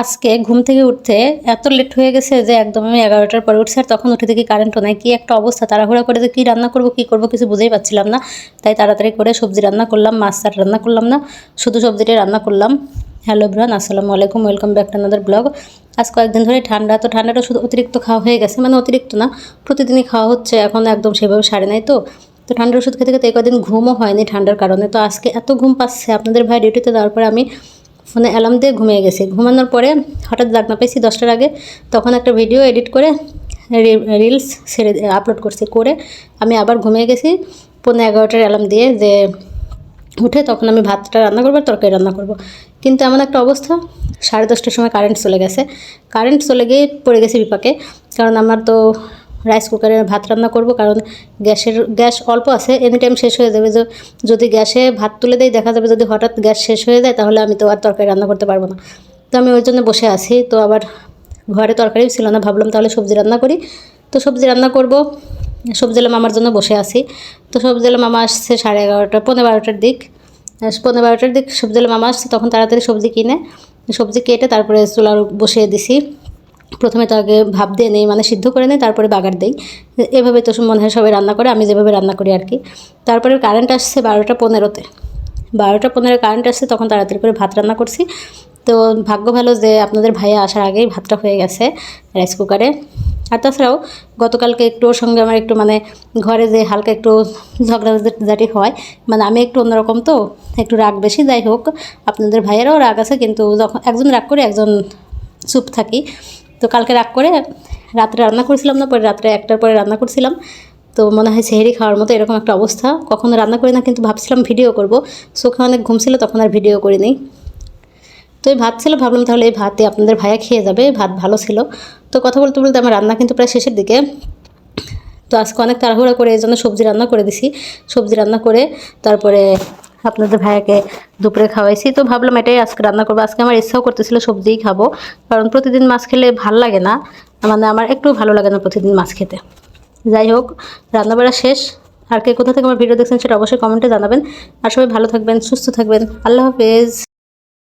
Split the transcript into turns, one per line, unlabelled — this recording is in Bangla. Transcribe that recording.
আজকে ঘুম থেকে উঠতে এত লেট হয়ে গেছে যে একদম আমি এগারোটার পরে উঠছি, আর তখন উঠে দেখি কারেন্টও নাই। কী একটা অবস্থা, তাড়াহুড়া করে যে কী রান্না করব, কী করব কিছু বুঝেই পাচ্ছিলাম না। তাই তাড়াতাড়ি করে সবজি রান্না করলাম, মাছ চাট রান্না করলাম না, শুধু সবজিটাই রান্না করলাম। হ্যালো ব্রান আসসালামু আলাইকুম welcome back to another blog আজ কয়েকদিন ধরে ঠান্ডা, তো ঠান্ডাটা শুধু অতিরিক্ত খাওয়া হয়ে গেছে মানে অতিরিক্ত না, প্রতিদিনই খাওয়া হচ্ছে, এখন একদম সেভাবে সারে নাই তো। তো ঠান্ডার ওষুধ খেতে খেতে এই কদিন ঘুমও হয়নি ঠান্ডার কারণে। তো আজকে এত ঘুম পাচ্ছে, আপনাদের ভাই ডিউটিতে দেওয়ার পরে আমি ফোনে অ্যালার্ম দিয়ে ঘুমিয়ে গেছি। ঘুমানোর পরে হঠাৎ জাগনা পেয়েছি দশটার আগে। তখন একটা ভিডিও এডিট করে রিলস ছেড়ে আপলোড করছি করে আমি আবার ঘুমিয়ে গেছি। পনেরো এগারোটার অ্যালার্ম দিয়ে যে উঠে তখন আমি ভাতটা রান্না করব আর তরকারি রান্না করব। কিন্তু এমন একটা অবস্থা, সাড়ে দশটার সময় কারেন্ট চলে গেছে। কারেন্ট চলে গিয়ে পড়ে গেছে বিপাকে। কারণ আমার তো রাইস কুকারে ভাত রান্না করব, কারণ গ্যাসের, গ্যাস অল্প আছে এনি টাইম শেষ হয়ে যাবে। যদি গ্যাসে ভাত তুলে দেয় দেখা যাবে যদি হঠাৎ গ্যাস শেষ হয়ে যায়, তাহলে আমি তো আর তরকারি রান্না করতে পারব না। তো আমি ওই জন্য বসে আছি। তো আবার ঘরে তরকারিও ছিল না, ভাবলাম তাহলে সবজি রান্না করি। তো সবজি রান্না করব। সবজি এলাম আমার জন্য বসে আছি। তো সবজি এলাম মামা আসছে সাড়ে এগারোটা পনেরো বারোটার দিক। পনেরো বারোটার দিক সবজি এলাম মামা আসছে, তখন তাড়াতাড়ি সবজি কিনে, সবজি কেটে তারপরে চুলার বসিয়ে দিছি। প্রথমে তো আগে দিয়ে নেই মানে সিদ্ধ করে নেই, তারপরে বাগার দেই। এভাবে তো মনে হয় সবাই রান্না করে, আমি যেভাবে রান্না করি আর কি তারপরে কারেন্ট আসছে বারোটা পনেরোতে। বারোটা পনেরো কারেন্ট আসছে, তখন তাড়াতাড়ি করে ভাত রান্না করছি। তো ভাগ্য ভালো যে আপনাদের ভাইয়া আসার আগেই ভাতটা হয়ে গেছে রাইস কুকারে আর তাছাড়াও গতকালকে একটু ওর সঙ্গে আমার একটু মানে ঘরে যে হালকা একটু ঝগড়াঝাটি হয় মানে আমি একটু অন্যরকম তো, একটু রাগ বেশি, যাই হোক, আপনাদের ভাইয়েরাও রাগ আছে, কিন্তু যখন একজন রাগ করে, একজন চুপ থাকি। তো কালকে রাগ করে রাত্রে রান্না করেছিলাম না, পরে রাত্রে একটার পরে রান্না করছিলাম। তো মনে হয় সেহেরি খাওয়ার মতো এরকম একটা অবস্থা। কখনো রান্না করি না, কিন্তু ভাবছিলাম ভিডিও করব। চোখে অনেক ঘুম ছিল, তখন আর ভিডিও করিনি তো এই ভাত ছিল, ভাবলাম তাহলে এই ভাতে আপনাদের ভাইয়া খেয়ে যাবে, ভাত ভালো ছিল। তো কথা বলতে বলতে আমার রান্না কিন্তু প্রায় শেষের দিকে। তো আজকে অনেক তাড়াহুড়া করে এই জন্য সবজি রান্না করে দিছি। সবজি রান্না করে তারপরে আপনাদের ভাইয়াকে দুপুরে খাওয়াইছি। তো ভাবলাম এটাই আজকে রান্না করব। আজকে আমার ইচ্ছাও করতেছিল সবজিই খাব, কারণ প্রতিদিন মাছ খেলে ভালো লাগে না। মানে আমার একটু ভালো লাগে না প্রতিদিন মাছ খেতে। যাই হোক, রান্নাবাড়া শেষ। আর কে কোথা থেকে আমার ভিডিও দেখছেন সেটা অবশ্যই কমেন্টে জানাবেন। আর সবাই ভালো থাকবেন, সুস্থ থাকবেন। আল্লাহ হাফেজ।